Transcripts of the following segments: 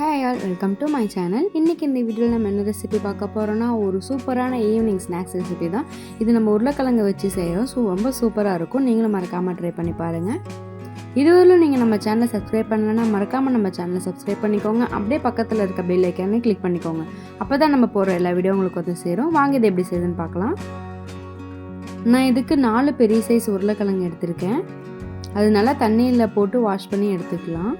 Hey all welcome to my channel இன்றைக்கி இந்த வீடியோவில் நம்ம என்ன ரெசிபி பார்க்க போகிறோன்னா ஒரு சூப்பரான ஈவினிங் ஸ்நாக்ஸ் ரெசிபி தான். இது நம்ம உருளைக்கிழங்கு வச்சு செய்கிறோம் ஸோ ரொம்ப சூப்பராக இருக்கும். நீங்களும் மறக்காமல் ட்ரை பண்ணி பாருங்கள் இதுவரையிலும் நீங்கள் நம்ம சேனலை சப்ஸ்கிரைப் பண்ணலைன்னா மறக்காமல் நம்ம சேனலை சப்ஸ்கிரைப் பண்ணிக்கோங்க. அப்படியே பக்கத்தில் இருக்க பெல் ஐக்கானே கிளிக் பண்ணிக்கோங்க. அப்போ தான் நம்ம போகிற எல்லா வீடியோ உங்களுக்கு வந்து சேரும். வாங்க இது எப்படி செய்யுதுன்னு பார்க்கலாம். நான் இதுக்கு நாலு பெரிய சைஸ் உருளைக்கிழங்கு எடுத்திருக்கேன். அது நல்லா தண்ணியில் போட்டு வாஷ் பண்ணி எடுத்துக்கலாம்.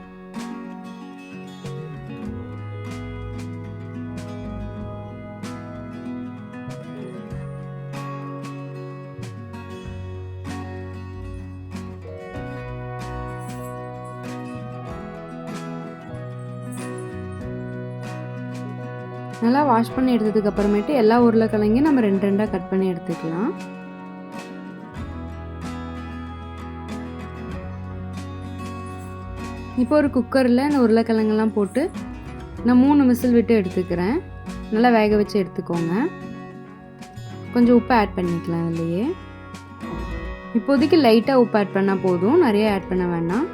நல்லா வாஷ் பண்ணி எடுத்ததுக்கு அப்புறமேட்டு எல்லா உருளைக்கிழங்கையும் நம்ம ரெண்டு ரெண்டாக கட் பண்ணி எடுத்துக்கலாம். இப்போ ஒரு குக்கரில் இந்த உருளைக்கிழங்கெல்லாம் போட்டு நான் மூணு விசில் விட்டு எடுத்துக்கிறேன். நல்லா வேக வச்சு எடுத்துக்கோங்க. கொஞ்சம் உப்பு ஆட் பண்ணிக்கலாம் அதுலேயே. இப்போதைக்கு லைட்டாக உப்பு ஆட் பண்ணால் போதும். நிறைய ஆட் பண்ண வேண்டாம்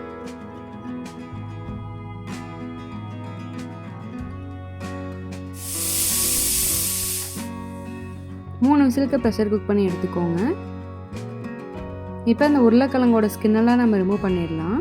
மூணு விசிலுக்கு ப்ரெஷர் குக் பண்ணி எடுத்துக்கோங்க. இப்போ அந்த உருளைக்கிழங்கோட ஸ்கின்னெல்லாம் நம்ம ரிமூவ் பண்ணிடலாம்.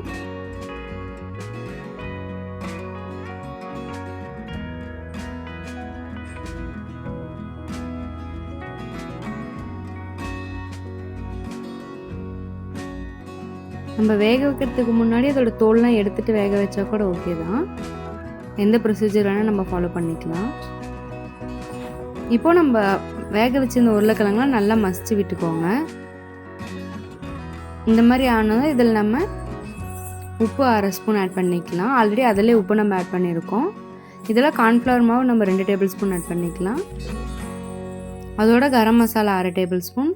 நம்ம வேக வைக்கிறதுக்கு முன்னாடி அதோட தோல்லாம் எடுத்துட்டு வேக வச்சா கூட ஓகே தான். எந்த ப்ரொசீஜர் வேணால் நம்ம ஃபாலோ பண்ணிக்கலாம். இப்போ நம்ம வேக வச்சிருந்த உருளைக்கிழங்குலாம் நல்லா மசித்து விட்டுக்கோங்க. இந்த மாதிரி ஆனதும் இதில் நம்ம உப்பு அரை ஸ்பூன் ஆட் பண்ணிக்கலாம். ஆல்ரெடி அதிலே உப்பு நம்ம ஆட் பண்ணியிருக்கோம். இதில் கார்ன்ஃப்ளவர் மாவு நம்ம ரெண்டு டேபிள் ஸ்பூன் ஆட் பண்ணிக்கலாம். அதோட கரம் மசாலா அரை டேபிள் ஸ்பூன்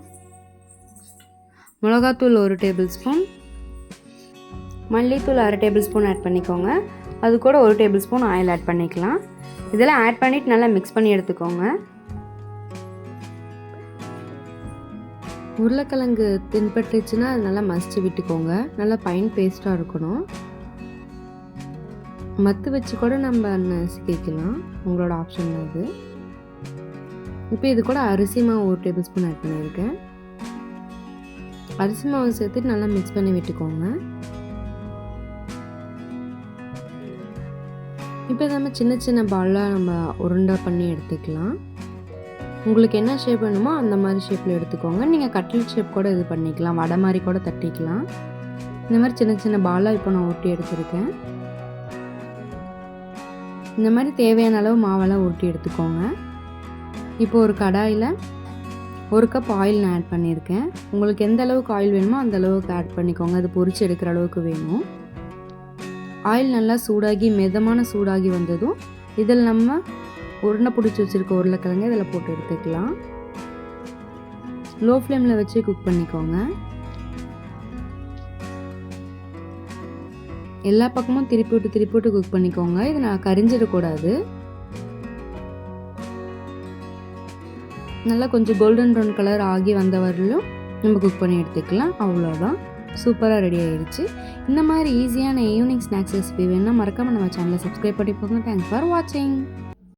மிளகாத்தூள் ஒரு டேபிள் ஸ்பூன் மல்லித்தூள் அரை டேபிள் ஸ்பூன் ஆட் பண்ணிக்கோங்க. அது கூட ஒரு டேபிள் ஸ்பூன் ஆயில் ஆட் பண்ணிக்கலாம். இதெல்லாம் ஆட் பண்ணிவிட்டு நல்லா மிக்ஸ் பண்ணி எடுத்துக்கோங்க. உருளைக்கிழங்கு தின்பட்டுச்சுன்னா அது நல்லா மசிச்சு விட்டுக்கோங்க. நல்லா பைன் பேஸ்ட்டாக இருக்கணும். மத்து வச்சு கூட நம்ம நசுக்கிக்கலாம். உங்களோட ஆப்ஷன் அது இப்போ இது கூட அரிசி மாவு ஒரு டேபிள் ஸ்பூன் ஆட் பண்ணியிருக்கேன். அரிசி மாவு சேர்த்துட்டு நல்லா மிக்ஸ் பண்ணி விட்டுக்கோங்க. இப்போ நம்ம சின்ன சின்ன பாலாக நம்ம உருண்டை பண்ணி எடுத்துக்கலாம். உங்களுக்கு என்ன ஷேப் வேணுமோ அந்த மாதிரி ஷேப்பில் எடுத்துக்கோங்க. நீங்கள் கட்டில் ஷேப் கூட இது பண்ணிக்கலாம். வடை மாதிரி கூட தட்டிக்கலாம். இந்த மாதிரி சின்ன சின்ன பாலாக இப்போ நான் ஊட்டி எடுத்திருக்கேன். இந்த மாதிரி தேவையான அளவு மாவெல்லாம் ஊட்டி எடுத்துக்கோங்க. இப்போ ஒரு கடாயில் ஒரு கப் ஆயில் நான் ஆட் பண்ணியிருக்கேன். உங்களுக்கு எந்த அளவுக்கு ஆயில் வேணுமோ அந்த அளவுக்கு ஆட் பண்ணிக்கோங்க. அது பொறிச்சு எடுக்கிற அளவுக்கு வேணும். ஆயில் நல்லா சூடாகி மிதமான சூடாகி வந்ததும் இதில் நம்ம உருண்டை பிடிச்சி வச்சுருக்க உருளைக்கிழங்கு இதில் போட்டு எடுத்துக்கலாம். லோ ஃப்ளேமில் வச்சு குக் பண்ணிக்கோங்க. எல்லா பக்கமும் திருப்பி விட்டு திருப்பி விட்டு குக் பண்ணிக்கோங்க. இது நான் கரிஞ்சிடக்கூடாது. நல்லா கொஞ்சம் கோல்டன் ப்ரௌன் கலர் ஆகி வந்த வரலும் நம்ம குக் பண்ணி எடுத்துக்கலாம். அவ்வளோதான். சூப்பராக ரெடி ஆயிடுச்சு இந்த மாதிரி ஈஸியான ஈவினிங் ஸ்நாக்ஸ் ரெசிபி வேணுன்னா மறக்காமல் நம்ம சேனலை சப்ஸ்கிரைப் பண்ணிப்போங்க தேங்க்ஸ் ஃபார் வாட்சிங்